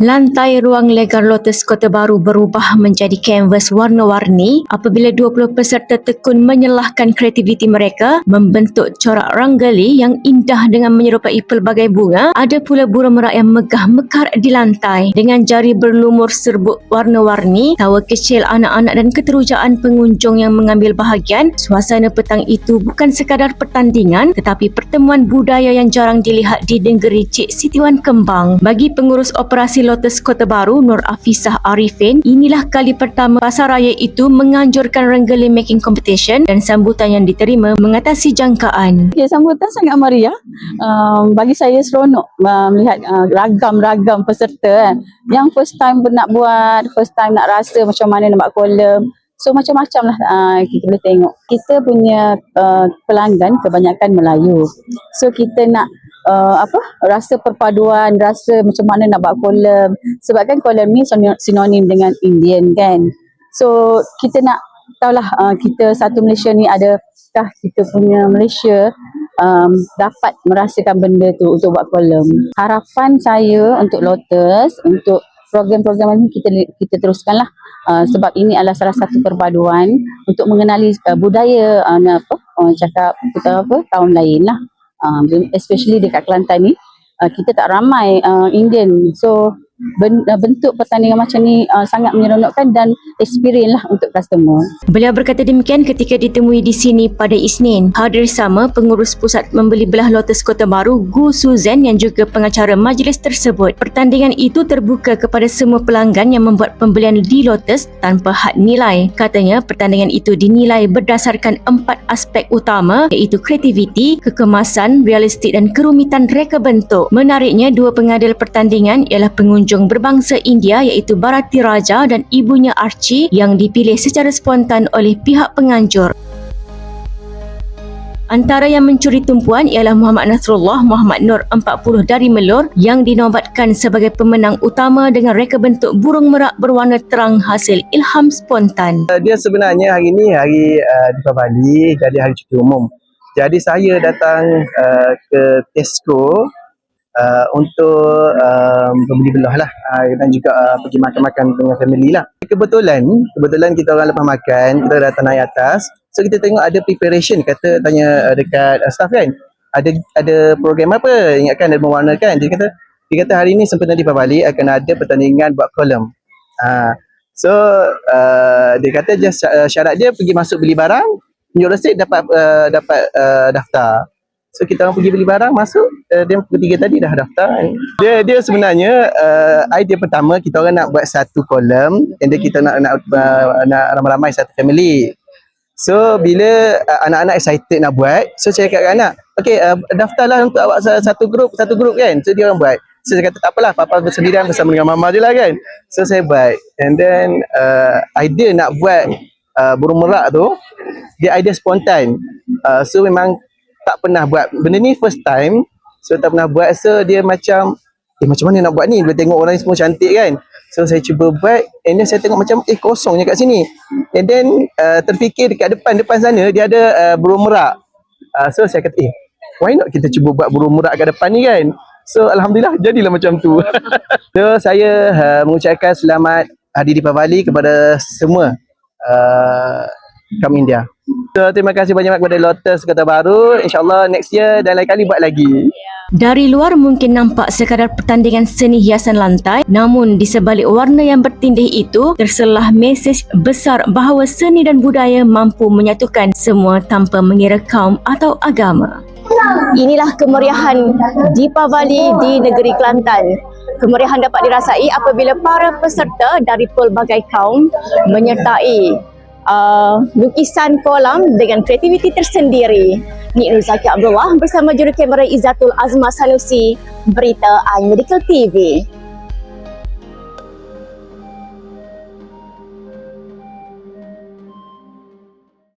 Lantai ruang legar Lotus Kota Baru berubah menjadi kanvas warna-warni apabila 20 peserta tekun menyelahkan kreativiti mereka membentuk corak ranggali yang indah dengan menyerupai pelbagai bunga. Ada pula burung merak yang megah mekar di lantai dengan jari berlumur serbuk warna-warni, tawa kecil anak-anak dan keterujaan pengunjung yang mengambil bahagian. Suasana petang itu bukan sekadar pertandingan tetapi pertemuan budaya yang jarang dilihat di negeri Cik Sitiwan Kembang. Bagi pengurus operasi Lotus Kota Baru Nur Afisah Arifin, inilah kali pertama pasaraya itu menganjurkan Renggali Making Competition dan sambutan yang diterima mengatasi jangkaan. Okay, sambutan sangat meriah. Um, bagi saya seronok uh, melihat uh, ragam-ragam peserta kan. Yang first time nak buat, first time nak rasa macam mana nak buat kolam. So macam-macam lah uh, kita boleh tengok. Kita punya uh, pelanggan kebanyakan Melayu. So kita nak uh, apa rasa perpaduan, rasa macam mana nak buat kolam. Sebab kan kolam ni sino- sinonim dengan Indian kan. So kita nak tahulah uh, kita satu Malaysia ni adakah kita punya Malaysia um, dapat merasakan benda tu untuk buat kolam. Harapan saya untuk Lotus, untuk program-program ini kita kita teruskanlah uh, sebab ini adalah salah satu perpaduan untuk mengenali uh, budaya uh, apa uh, cakap kita apa tahun lain lah uh, especially dekat Kelantan ni uh, kita tak ramai uh, Indian. So bentuk pertandingan macam ni uh, sangat menyeronokkan dan experience lah untuk customer Beliau berkata demikian ketika ditemui di sini pada Isnin. Hadir sama pengurus pusat membeli belah Lotus Kota Baru Gu Suzan yang juga pengacara majlis tersebut. Pertandingan itu terbuka kepada semua pelanggan yang membuat pembelian di Lotus tanpa had nilai. Katanya pertandingan itu dinilai berdasarkan empat aspek utama iaitu kreativiti, kekemasan, realistik dan kerumitan reka bentuk. Menariknya dua pengadil pertandingan ialah pengunjung berbangsa India iaitu Bharati Raja dan ibunya Archie yang dipilih secara spontan oleh pihak penganjur. Antara yang mencuri tumpuan ialah Muhammad Nasrullah Muhammad Nur 40 dari Melur yang dinobatkan sebagai pemenang utama dengan reka bentuk burung merak berwarna terang hasil ilham spontan. dia sebenarnya hari ni hari uh, Deepavali jadi hari cuti umum. Jadi saya datang uh, ke Tesco uh, untuk um, membeli belah lah uh, dan juga uh, pergi makan-makan dengan family lah. Kebetulan, kebetulan kita orang lepas makan, kita datang naik atas. So kita tengok ada preparation, kata tanya uh, dekat uh, staff kan, ada ada program apa? Ingatkan ada berwarna kan? Dia kata, dia kata hari ni sempena Deepavali akan ada pertandingan buat kolom. Uh, so uh, dia kata just uh, syarat dia pergi masuk beli barang, resit dapat uh, dapat uh, daftar. So kita orang pergi beli barang masuk uh, dia pukul tiga tadi dah daftar. Dia dia sebenarnya uh, idea pertama kita orang nak buat satu kolom and kita nak nak uh, nak ramai-ramai satu family. So bila uh, anak-anak excited nak buat, so saya cakap kat anak, okay uh, daftarlah untuk awak sa- satu grup, satu grup kan. So dia orang buat. So saya kata tak apalah, papa bersendirian bersama dengan mama je lah kan. So saya buat. And then uh, idea nak buat uh, burung merak tu, dia idea spontan. Uh, so memang tak pernah buat benda ni first time so tak pernah buat so dia macam eh macam mana nak buat ni? Bila tengok orang ni semua cantik kan? So saya cuba buat and then saya tengok macam eh kosongnya kat sini. And then uh, terfikir dekat depan depan sana dia ada uh, burung merak. Uh, so saya kata eh why not kita cuba buat burung merak kat depan ni kan? So alhamdulillah jadilah macam tu. So saya uh, mengucapkan selamat Hari Deepavali kepada semua uh, kaum India. So, terima kasih banyak kepada Lotus Kota Baru. InsyaAllah next year dan lain kali buat lagi. Dari luar mungkin nampak sekadar pertandingan seni hiasan lantai namun di sebalik warna yang bertindih itu terselah mesej besar bahawa seni dan budaya mampu menyatukan semua tanpa mengira kaum atau agama. Inilah kemeriahan Deepavali di negeri Kelantan. Kemeriahan dapat dirasai apabila para peserta dari pelbagai kaum menyertai uh, lukisan kolam dengan kreativiti tersendiri. Nik Nur Zaki Abdullah bersama juru kamera Izzatul Azma Sanusi, Berita iMedical TV.